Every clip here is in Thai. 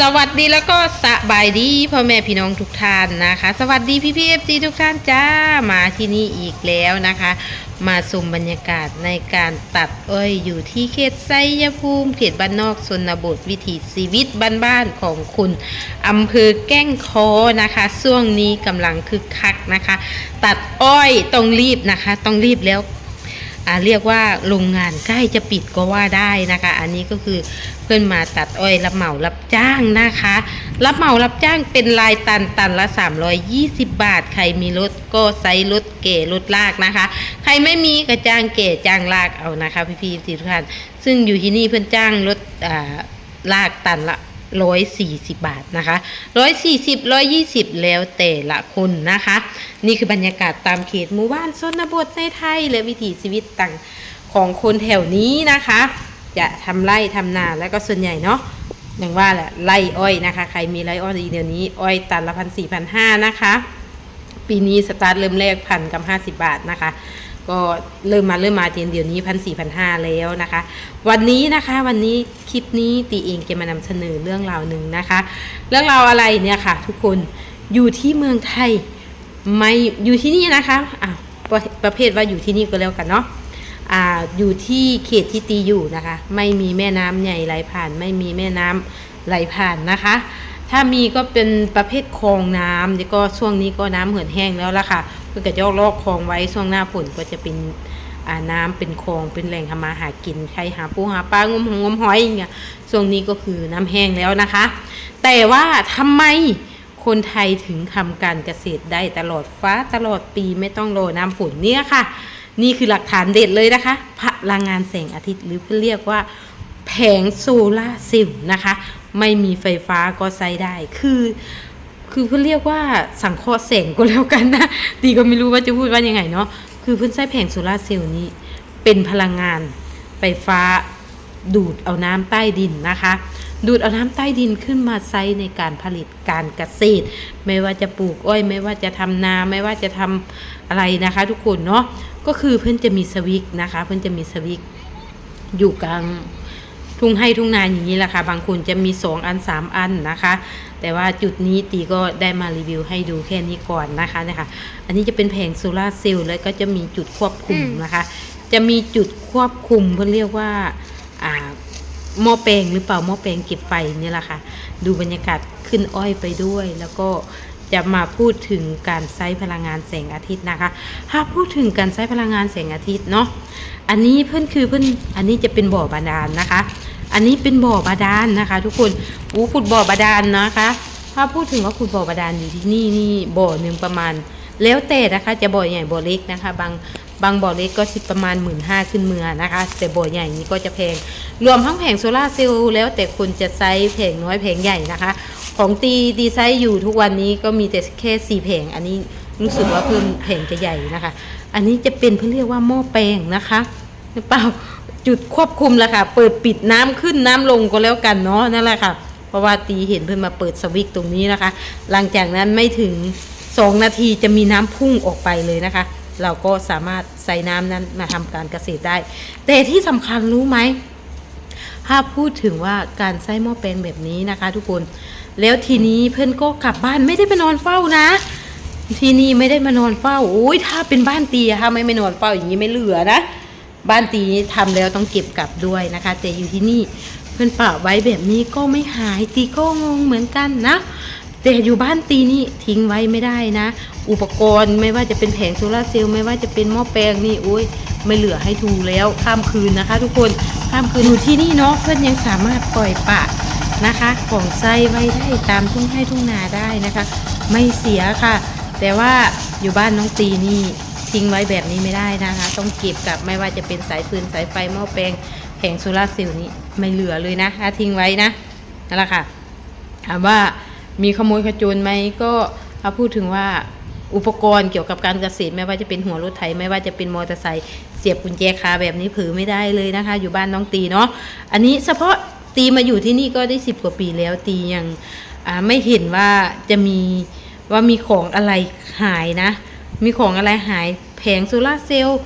สวัสดีแล้วก็สบายดีพ่อแม่พี่น้องทุกท่านนะคะ สวัสดีพี่พีเอฟซีทุกท่านจ้ามาที่นี่อีกแล้วนะคะ มาชมบรรยากาศในการตัดอ้อยอยู่ที่เขตไซยภูมิเขตบ้านนอกชนบทวิถีชีวิตบ้านๆของคุณอำเภอแก้งคอนะคะช่วงนี้กำลังคึกคักนะคะ ตัดอ้อยต้องรีบนะคะ ต้องรีบแล้ว เรียกว่าโรงงานใกล้จะปิดก็ว่าได้นะคะ อันนี้ก็คือเพื่อนมาตัดอ้อยรับเหมารับจ้างนะคะ รับเหมารับจ้างเป็นรายตันตันละ 320 บาท ใครมีรถก็ไซส์รถเก๋รถลากนะคะ ใครไม่มีก็จ้างเก๋จ้างลากเอานะคะ พี่ๆทุกท่านซึ่งอยู่ที่นี่เพื่อนจ้างรถอ่าลากตันละ ร้อยสี่สิบบาทนะคะร้อยสี่สิบร้อยยี่สิบแล้วแต่ละคนนะคะ นี่คือบรรยากาศตามเขตหมู่บ้านชนบทในไทย และวิถีชีวิตต่างของคนแถวนี้นะคะ จะทำไร่ทำนาแล้วก็ส่วนใหญ่เนาะอย่างว่าแหละไร่อ้อยนะคะ ใครมีไร่อ้อยเดี๋ยวนี้ อ้อยตันละพันสี่พันห้านะคะ ปีนี้สตาร์ทเริ่มแรกพันกับห้าสิบบาทนะคะ ก็เริ่มมาเริ่มมาเดี๋ยวนี้พันสี่พันห้าแล้วนะคะ วันนี้นะคะวันนี้คลิปนี้ตีเองจะมานำเสนอเรื่องราวหนึ่งนะคะ เรื่องราวอะไรเนี่ยค่ะ ทุกคนอยู่ที่เมืองไทยไม่อยู่ที่นี่นะคะอะประประเภทว่าอยู่ที่นี่ก็แล้วกันเนาะอ่าอยู่ที่เขตที่ตีอยู่นะคะ ไม่มีแม่น้ำใหญ่ไหลผ่าน ไม่มีแม่น้ำไหลผ่านนะคะ ถ้ามีก็เป็นประเภทคลองน้ำแล้วก็ช่วงนี้ก็น้ำเหือดแห้งแล้วล่ะค่ะ เพื่อจะลอกคลองไว้ช่วงหน้าฝนก็จะเป็นอ่าน้ำเป็นคลองเป็นแหล่งทำมาหากินใครหาปูหาปลางมหงงมหอยอย่างเงี้ยช่วงนี้ก็คือน้ำแห้งแล้วนะคะ แต่ว่าทำไมคนไทยถึงทำการเกษตรได้ตลอดฟ้าตลอดปีไม่ต้องรอน้ำฝนเนี่ยค่ะ นี่คือหลักฐานเด็ดเลยนะคะพลังงานแสงอาทิตย์หรือเรียกว่าแผงโซลาร์เซลล์นะคะ ไม่มีไฟฟ้าก็ใช้ได้คือ คือเพื่อเรียกว่าสังเคราะห์แสงก็แล้วกันนะดีก็ไม่รู้ว่าจะพูดว่ายังไงเนาะคือเพื่อนใช้แผงโซลาร์เซลล์นี้ เป็นพลังงานไฟฟ้าดูดเอาน้ำใต้ดินนะคะ ดูดเอาน้ำใต้ดินขึ้นมาใช้ในการผลิตการเกษตร ไม่ว่าจะปลูกอ้อย ไม่ว่าจะทำนา ไม่ว่าจะทำอะไรนะคะ ทุกคนเนาะก็คือเพื่อนจะมีสวิกนะคะ เพื่อนจะมีสวิกอยู่กลางทุ่งให้ทุ่งนาอย่างนี้แหละค่ะ บางคนจะมีสองอันสามอันนะคะ แต่ว่าจุดนี้ตีก็ได้มารีวิวให้ดูแค่นี้ก่อนนะคะนะคะอันนี้จะเป็นแผงโซลาร์เซลล์แล้วก็จะมีจุดควบคุมนะคะ จะมีจุดควบคุมเพื่อเรียกว่าอ่าหม้อแปลงหรือเปล่าหม้อแปลงเก็บไฟเนี่ยแหละค่ะ ดูบรรยากาศขึ้นอ้อยไปด้วย แล้วก็จะมาพูดถึงการใช้พลังงานแสงอาทิตย์นะคะ ถ้าพูดถึงการใช้พลังงานแสงอาทิตย์เนาะอันนี้เพื่อนคือเพื่อนอันนี้จะเป็นบ่อบาดาลนะคะ อันนี้เป็นบ่อบาดาลนะคะ ทุกคนอู้ขุดบ่อบาดาลนะคะ ถ้าพูดถึงว่าขุดบ่อบาดาลอยู่ที่นี่นี่บ่อหนึ่งประมาณ แล้วแต่นะคะ จะบ่อใหญ่บ่อเล็กนะคะ บางบางบ่อเล็กก็สิประมาณหมื่นห้าขึ้นเมือนะคะ แต่บ่อใหญ่นี้ก็จะแพง รวมทั้งแผงโซลาเซลล์แล้วแต่คนจะไซส์แผงน้อยแผงใหญ่นะคะ ของตีดีไซน์อยู่ทุกวันนี้ก็มีแต่แค่สี่แผงอันนี้รู้สึกว่าเพิ่มแผงจะใหญ่นะคะ อันนี้จะเป็นเพื่อเรียกว่าหม้อแปลงนะคะหรือเปล่า จุดควบคุมแหละค่ะ เปิดปิดน้ำขึ้นน้ำลงก็แล้วกันเนาะนั่นแหละค่ะ เพราะว่าตีเห็นเพื่อนมาเปิดสวิตตรงนี้นะคะ หลังจากนั้นไม่ถึงสองนาทีจะมีน้ำพุ่งออกไปเลยนะคะ เราก็สามารถใส่น้ำนั้นมาทำการเกษตรได้ แต่ที่สำคัญรู้ไหมถ้าพูดถึงว่าการใช้หม้อแปลงแบบนี้นะคะ ทุกคนแล้วทีนี้เพื่อนก็กลับบ้านไม่ได้ไปนอนเฝ้านะ ที่นี่ไม่ได้มานอนเฝ้าโอ้ยถ้าเป็นบ้านตีอะถ้าไม่ไม่นอนเฝ้าอย่างนี้ไม่เหลือนะ บ้านตีนี้ทำแล้วต้องเก็บกลับด้วยนะคะ แต่อยู่ที่นี่เพื่อนป่าไว้แบบนี้ก็ไม่หายตีก็งงเหมือนกันนะแต่อยู่บ้านตีนี่ทิ้งไว้ไม่ได้นะ อุปกรณ์ไม่ว่าจะเป็นแผงโซลาเซลล์ไม่ว่าจะเป็นหม้อแปลงนี่โอ้ยไม่เหลือให้ดูแล้วข้ามคืนนะคะ ทุกคนข้ามคืนอยู่ที่นี่เนาะเพื่อนยังสามารถปล่อยปะนะคะของไส้ไว้ได้ตามทุ่งให้ทุ่งนาได้นะคะ ไม่เสียค่ะ แต่ว่าอยู่บ้านน้องตีนี่ ทิ้งไว้แบบนี้ไม่ได้นะคะ ต้องเก็บกลับไม่ว่าจะเป็นสายฟืนสายไฟหม้อแปลงแผงโซลาร์เซลล์นี้ไม่เหลือเลยนะถ้าทิ้งไว้นะนั่นแหละค่ะถามว่ามีขโมยขโจรไหมก็ถ้าพูดถึงว่าอุปกรณ์เกี่ยวกับการเกษตรไม่ว่าจะเป็นหัวรถไถไม่ว่าจะเป็นมอเตอร์ไซค์เสียบกุญแจคาแบบนี้ผือไม่ได้เลยนะคะ อยู่บ้านน้องตีเนาะอันนี้เฉพาะตีมาอยู่ที่นี่ก็ได้สิบกว่าปีแล้วตียังไม่เห็นว่าจะมีว่ามีของอะไรหายนะ มีของอะไรหายแผงโซลาเซลล์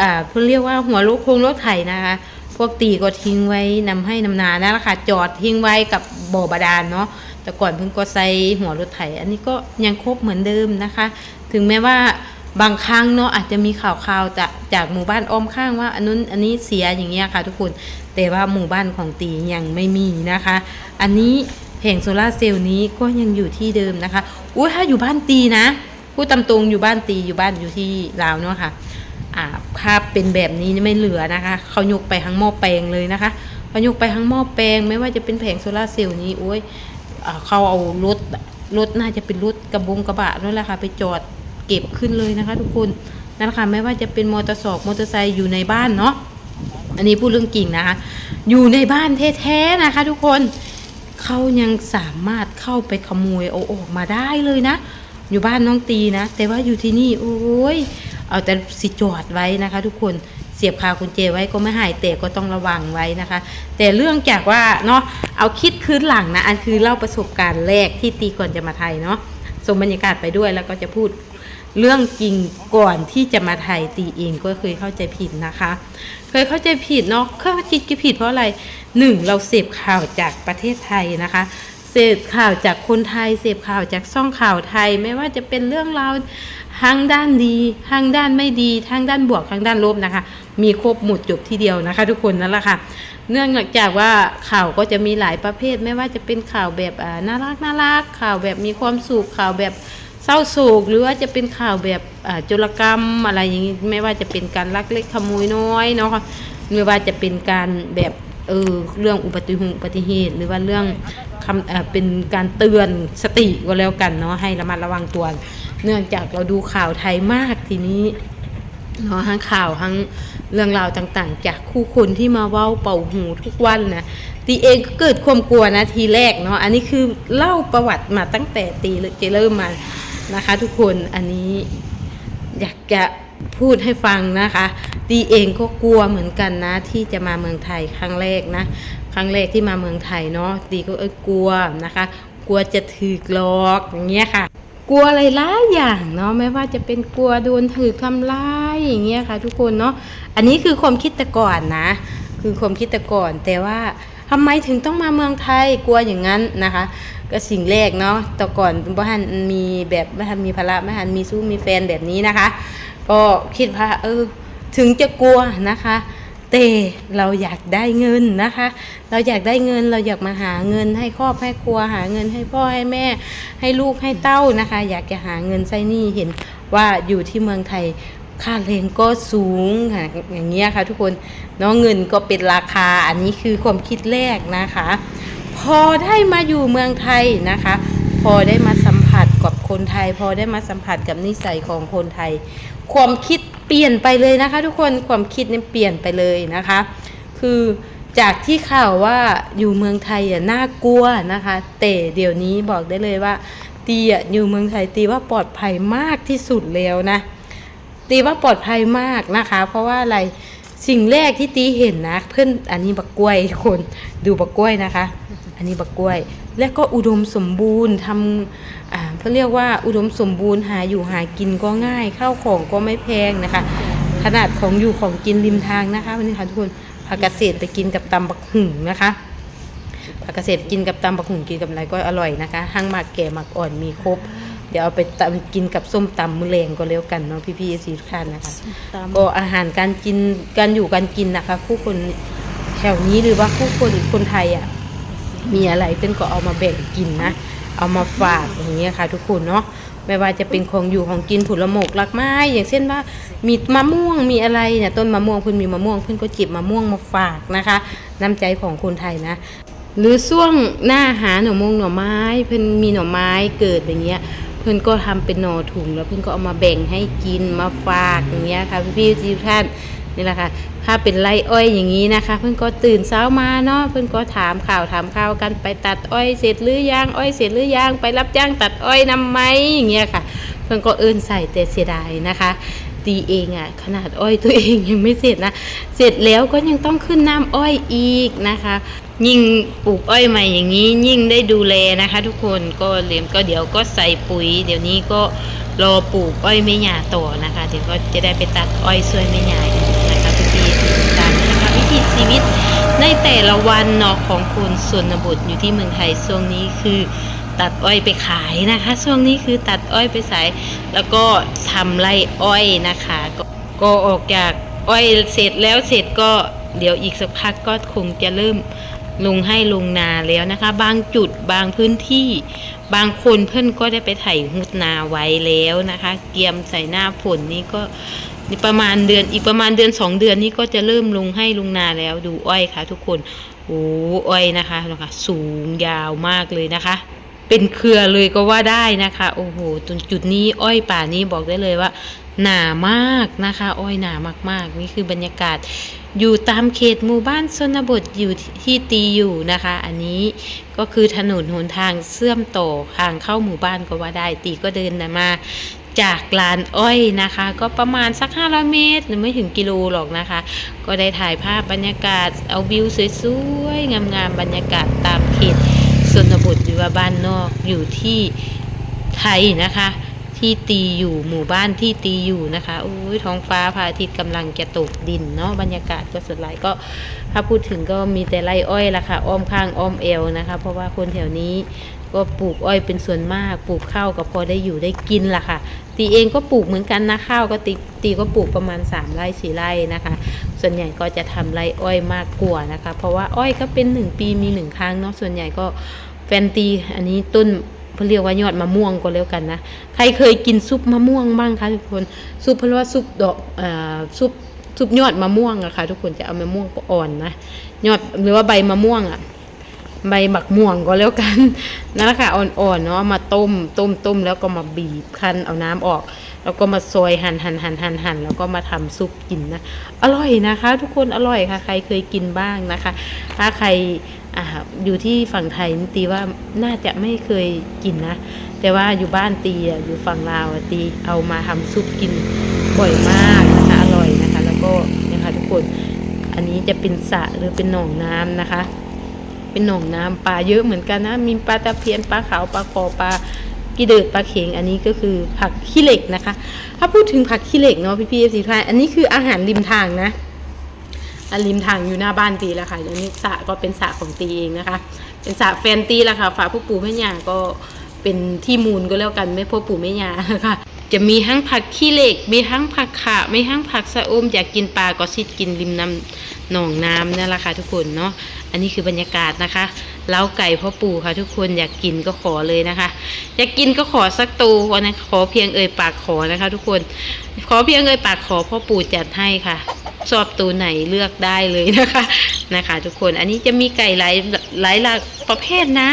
อ่าเพื่อเรียกว่าหัวรถโครงรถไถนะคะ พวกตีก็ทิ้งไว้นำให้นำนานั่นแหละค่ะจอดทิ้งไว้กับบ่อบาดาลเนาะแต่ก่อนเพิ่นก็ใส่หัวรถไถ อันนี้ก็ยังครบเหมือนเดิมนะคะ ถึงแม้ว่าบางครั้งเนาะอาจจะมีข่าวๆจากจากหมู่บ้านอ้อมข้างว่าอันนู้นอันนี้เสียอย่างเงี้ยค่ะทุกคนแต่ว่าหมู่บ้านของตียังไม่มีนะคะ อันนี้แผงโซลาเซลล์นี้ก็ยังอยู่ที่เดิมนะคะอุ้ยถ้าอยู่บ้านตีนะ พูดตามตรงอยู่บ้านตีอยู่บ้านอยู่ที่ลาวเนาะค่ะอ่าภาพเป็นแบบนี้ไม่เหลือนะคะเขายกไปทั้งหม้อแปลงเลยนะคะเขายกไปทั้งหม้อแปลง ไม่ว่าจะเป็นแผงโซลาเซลล์นี้โอ้ยอเขาเอารถรถน่าจะเป็นรถกระบงกระบะนั่นแหละค่ะไปจอดเก็บขึ้นเลยนะคะ ทุกคนนั่นแหละค่ะไม่ว่าจะเป็นมอเตอร์สอกมอเตอร์ไซค์อยู่ในบ้านเนาะอันนี้พูดเรื่องจริงนะคะอยู่ในบ้านแท้ๆนะคะ ทุกคนเขายังสามารถเข้าไปขโมยเอาออกมาได้เลยนะ อยู่บ้านน้องตีนะ แต่ว่าอยู่ที่นี่โอ้ยเอาแต่สิจอดไว้นะคะ ทุกคนเสียบคากุญแจไว้ก็ไม่หายแต่ก็ต้องระวังไว้นะคะ แต่เรื่องจากว่าเนาะเอาคิดคืนหลังนะ อันคือเล่าประสบการณ์แรกที่ตีก่อนจะมาไทยเนาะส่งบรรยากาศไปด้วยแล้วก็จะพูดเรื่องจริงก่อนที่จะมาไทยตีเองก็เคยเข้าใจผิดนะคะ เคยเข้าใจผิดเนาะเข้าใจผิดเพราะอะไรหนึ่งเราเสพข่าวจากประเทศไทยนะคะ เสพข่าวจากคนไทย เสพข่าวจากช่องข่าวไทย ไม่ว่าจะเป็นเรื่องราวทั้งด้านดีทั้งด้านไม่ดีทั้งด้านบวกทั้งด้านลบนะคะ มีครบหมดจบทีเดียวนะคะ ทุกคนนั่นแหละค่ะ เนื่องจากว่าข่าวก็จะมีหลายประเภท ไม่ว่าจะเป็นข่าวแบบน่ารักน่ารักข่าวแบบมีความสุขข่าวแบบเศร้าโศกหรือว่าจะเป็นข่าวแบบอ่าโจรกรรมอะไรอย่างนี้ไม่ว่าจะเป็นการลักเล็กขโมยน้อยเนาะไม่ว่าจะเป็นการแบบเออเรื่องอุบัติเหตุหรือว่าเรื่อง คำเป็นการเตือนสติก็แล้วกันเนาะให้ระมัดระวังตัว เนื่องจากเราดูข่าวไทยมากทีนี้เนาะทั้งข่าวทั้งเรื่องราวต่างๆ จากคู่คนที่มาเว้าเป่าหูทุกวันนะตีเองก็เกิดความกลัวนะทีแรกเนาะอันนี้คือเล่าประวัติมาตั้งแต่ตีจเริ่มมานะคะ ทุกคนอันนี้อยากจะพูดให้ฟังนะคะ ตีเองก็กลัวเหมือนกันนะที่จะมาเมืองไทยครั้งแรกนะ ครั้งแรกที่มาเมืองไทยเนาะตีก็เออกลัวนะคะ กลัวจะถูกลอกอย่างเงี้ยค่ะ กลัวอะไรหลายอย่างเนาะไม่ว่าจะเป็นกลัวโดนถือทำร้ายอย่างเงี้ยค่ะ ทุกคนเนาะอันนี้คือความคิดแต่ก่อนนะ คือความคิดแต่ก่อนแต่ว่าทำไมถึงต้องมาเมืองไทยกลัวอย่างนั้นนะคะ ก็สิ่งแรกเนาะแต่ก่อนบ้านมีแบบบ้านมีภาระบ้านมีสู้มีแฟนแบบนี้นะคะ ก็คิดว่าเออถึงจะกลัวนะคะ แต่เราอยากได้เงินนะคะ เราอยากได้เงินเราอยากมาหาเงินให้ครอบให้ครัวหาเงินให้พ่อให้แม่ ให้ลูกให้เต้านะคะ อยากจะหาเงินใช้นี้เห็นว่าอยู่ที่เมืองไทยค่าแรงก็สูงค่ะอย่างเงี้ยค่ะทุกคนเนาะเงินก็เป็นราคาอันนี้คือความคิดแรกนะคะ พอได้มาอยู่เมืองไทยนะคะ พอได้มาสัมผัสกับคนไทย พอได้มาสัมผัสกับนิสัยของคนไทย ความคิด เปลี่ยนไปเลยนะคะ ทุกคนความคิดเนี่ยเปลี่ยนไปเลยนะคะ คือจากที่ข่าวว่าอยู่เมืองไทยอะน่ากลัวนะคะ แต่เดี๋ยวนี้บอกได้เลยว่า ตีอะอยู่เมืองไทยตีว่าปลอดภัยมากที่สุดแล้วนะ ตีว่าปลอดภัยมากนะคะ เพราะว่าอะไรสิ่งแรกที่ตีเห็นนะ เพื่อนอันนี้บักกล้วยคนดูบักกล้วยนะคะ อันนี้บักกล้วย และก็อุดมสมบูรณ์ทำอ่าเขาเรียกว่าอุดมสมบูรณ์หาอยู่หากินก็ง่ายข้าวของก็ไม่แพงนะคะ ขนาดของอยู่ของกินริมทางนะคะวันนี้ค่ะทุกคนผักเกษตรไปกินกับตำบักหุ่งนะคะผักเกษตรกินกับตำบักหุ่งกินกับอะไรก็อร่อยนะคะห้างหมากแก่หมากอ่อนมีครบเดี๋ยวเอาไปตำกินกับส้มตำมือแรงก็แล้วกันเนาะพี่ๆสีทุกท่านนะคะก็อาหารการกินการอยู่การกินนะคะ ผู้คนแถวนี้หรือว่าผู้คนคนไทยอะ มีอะไรเพิ่นก็เอามาแบ่งกินนะ เอามาฝากอย่างเงี้ยค่ะ ทุกคนเนาะไม่ว่าจะเป็นของอยู่ของกินผลหมกลักไม้ อย่างเช่นว่ามีมะม่วงมีอะไรเนี่ยต้นมะม่วงเพิ่นมีมะม่วงเพิ่นก็จิบมะม่วงมาฝากนะคะ น้ำใจของคนไทยนะ หรือช่วงหน้าหาหน่อมงหน่อไม้ เพิ่นมีหน่อไม้เกิดอย่างเงี้ยเพิ่นก็ทำเป็นหน่อถุงแล้วเพิ่นก็เอามาแบ่งให้กินมาฝากอย่างเงี้ยค่ะพี่ๆทุกท่าน นี่แหละค่ะ ถ้าเป็นไรอ้อยอย่างนี้นะคะ เพิ่อนก็ตื่นเช้ามาเนาะเพิ่อนก็ถามข่าวถามข่าวกันไปตัดอ้อยเสร็จหรือยังอ้อยเสร็จหรือยังไปรับจ้างตัดอ้อยนำไหมอย่างเงี้ยค่ะ เพิ่อนก็เอินใส่แต่เสียดายนะคะตีเองอะ่ะขนาดอ้อยตัวเองยังไม่เสร็จนะ เสร็จแล้วก็ยังต้องขึ้นน้ำอ้อยอีกนะคะ ยิ่งปลูกอ้อยใหม่อย่างนี้ ยิ่งได้ดูแลนะคะ ทุกคนก็เลี้ยงก็เดี๋ยวก็ใส่ปุ๋ย เดี๋ยวนี้ก็รอปลูกอ้อยไม่หยาต่อนะคะ เดี๋ยวก็จะได้ไปตัดอ้อยช่วยไม่หยาอีกนะคะพี่ๆที่ตามนะคะวิถี ชีวิต ในแต่ละวันเนาะของคนส่วนบทอยู่ที่เมืองไทยช่วงนี้คือ ตัดอ้อยไปขายนะคะ ช่วงนี้คือตัดอ้อยไปขาย แล้วก็ทำไร่อ้อยนะคะก็ก็ออกจากอ้อยเสร็จแล้วเสร็จก็เดี๋ยวอีกสักพักก็คงจะเริ่มลงให้ลงนาแล้วนะคะ บางจุดบางพื้นที่ บางคนเพื่อนก็ได้ไปไถหุดนาไว้แล้วนะคะ เกียมใส่หน้าฝนนี่ก็ ประมาณเดือนอีกประมาณเดือนสองเดือนนี้ก็จะเริ่มลงให้ลุงนาแล้วดูอ้อยค่ะทุกคนโอ้อ้อยนะคะนะคะสูงยาวมากเลยนะคะ เป็นเครือเลยก็ว่าได้นะคะ โอ้โหตรงจุดนี้อ้อยป่านี้บอกได้เลยว่า หนามากนะคะ อ้อยหนามากๆ นี่คือบรรยากาศอยู่ตามเขตหมู่บ้านชนบทอยู่ที่ตีอยู่นะคะ อันนี้ก็คือถนนหนทางเชื่อมต่อทางเข้าหมู่บ้านก็ว่าได้ตีก็เดินมา จากลานอ้อยนะคะ ก็ประมาณสัก 500 เมตร หรือไม่ถึงกิโลหรอกนะคะ ก็ได้ถ่ายภาพบรรยากาศเอาวิวสวยๆ งามๆบรรยากาศตามเขตชนบทหรือว่าบ้านนอกอยู่ที่ไทยนะคะ ที่ตีอยู่หมู่บ้านที่ตีอยู่นะคะโอ้ยท้องฟ้าพระอาทิตย์กำลังจะตกดินเนาะบรรยากาศก็สดไหลก็ถ้าพูดถึงก็มีแต่ไรอ้อยละค่ะ อ้อมข้างอ้อมเอวนะคะ เพราะว่าคนแถวนี้ก็ปลูกอ้อยเป็นส่วนมากปลูกข้าวก็พอได้อยู่ได้กินละค่ะ ตีเองก็ปลูกเหมือนกันนะข้าวก็ตีตีก็ปลูกประมาณ 3ไร่4ไร่นะคะ ส่วนใหญ่ก็จะทำไรอ้อยมากกว่านะคะ เพราะว่าอ้อยก็เป็นหนึ่งปีมีหนึ่งครั้งเนาะส่วนใหญ่ก็แฟนตีอันนี้ต้น เขาเรียกว่ายอดมะม่วงก็แล้วกันนะ ใครเคยกินซุปมะม่วงบ้างคะทุกคน ซุปเพราะว่าซุปดอกอ่าซุปซุปยอดมะม่วงอะค่ะทุกคนจะเอามะม่วงอ่อนนะ ยอดหรือว่าใบมะม่วงอะใบบักม่วงก็แล้วกันนั่นแหละค่ะอ่อนๆเนาะมาต้มต้มต้มแล้วก็มาบีบคั้นเอาน้ำออก แล้วก็มาซอยหั่นหั่นหั่นหั่นหั่นแล้วก็มาทำซุปกินนะอร่อยนะคะ ทุกคนอร่อยค่ะ ใครเคยกินบ้างนะคะ ถ้าใคร อ่าอยู่ที่ฝั่งไทยตีว่าน่าจะไม่เคยกินนะ แต่ว่าอยู่บ้านตีอะอยู่ฝั่งลาวตีเอามาทำซุปกินบ่อยมากนะคะอร่อยนะคะ แล้วก็นะคะทุกคนอันนี้จะเป็นสระหรือเป็นหนองน้ำนะคะ เป็นหนองน้ำปลาเยอะเหมือนกันนะมีปลาตะเพียนปลาขาวปลาคอปลากีเดิดปลาเข็งอันนี้ก็คือผักขี้เหล็กนะคะ ถ้าพูดถึงผักขี้เหล็กเนาะพี่พี่เอฟซีทายอันนี้คืออาหารริมทางนะ ริมทางอยู่หน้าบ้านตีแล้วค่ะอย่างนี้สระก็เป็นสระของตีเองนะคะ เป็นสระแฟนตีแล้วค่ะฝาผู้ปู่แม่ย่าก็เป็นที่มูลก็แล้วกันไม่พ่อปู่แม่ย่านะคะจะมีทั้งผักขี้เหล็ก มีทั้งผักขามีทั้งผักสะอมอยากกินปลาก็ซิดกินริมน้ำหนองน้ำนั่แหละค่ะทุกคนเนาะอันนี้คือบรรยากาศนะคะเล้าไก่พ่อปู่ค่ะ ทุกคนอยากกินก็ขอเลยนะคะ อยากกินก็ขอสักตูวันนะขอเพียงเอ่ยปากขอนะคะ ทุกคน ขอเพียงเอ่ยปากขอพ่อปู่จัดให้ค่ะ ชอบตัวไหนเลือกได้เลยนะคะนะคะ ทุกคนอันนี้จะมีไก่หลายหลายหลากประเภทนะ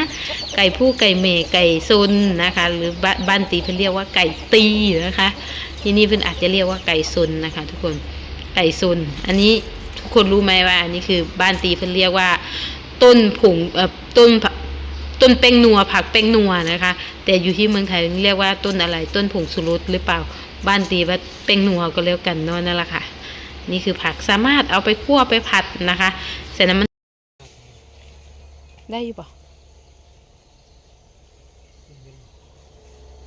ไก่ผู้ไก่เมย์ไก่ซุนนะคะ หรือบ้านบ้านตีเพิ่นเรียกว่าไก่ตีนะคะ ที่นี่เพิ่นอาจจะเรียกว่าไก่ซุนนะคะ ทุกคนไก่ซุนอันนี้ทุกคนรู้ไหมว่า อันนี้คือบ้านตีเพิ่นเรียกว่า ต้นผงเอ่อต้นต้นแป้งนัวผักแป้งนัวนะคะ แต่อยู่ที่เมืองไทยเรียกว่าต้นอะไร ต้นผงสุรสหรือเปล่าบ้านตีว่าแป้งนัวก็แล้วกันเนาะนั่นแหละค่ะ นี่คือผักสามารถเอาไปคั่วไปผัดนะคะ เสร็จแล้วมัน ได้อยู่ปะ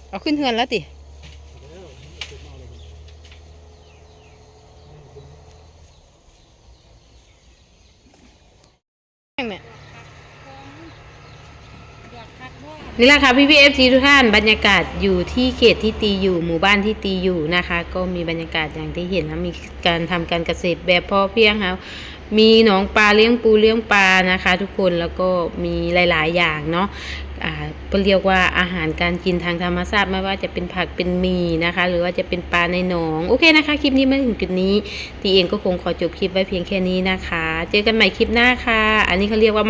เอาขึ้นเฮือนแล้วติ นี่แหละค่ะพี่พีเอฟซีทุกท่านบรรยากาศอยู่ที่เขตที่ตีอยู่ หมู่บ้านที่ตีอยู่นะคะ ก็มีบรรยากาศอย่างที่เห็นนะมีการทำการเกษตรแบบพอเพียงค่ะมีหนองปลาเลี้ยงปูเลี้ยงปลานะคะ ทุกคนแล้วก็มีหลาย ๆ อย่างเนาะอ่าเรียกว่าอาหารการกินทางธรรมชาติไม่ว่าจะเป็นผักเป็นมีนะคะ หรือว่าจะเป็นปลาในหนอง โอเคนะคะ คลิปนี้มาถึงจุดนี้ตีเองก็คงขอจบคลิปไว้เพียงแค่นี้นะคะ เจอกันใหม่คลิปหน้าค่ะ อันนี้เขาเรียกว่า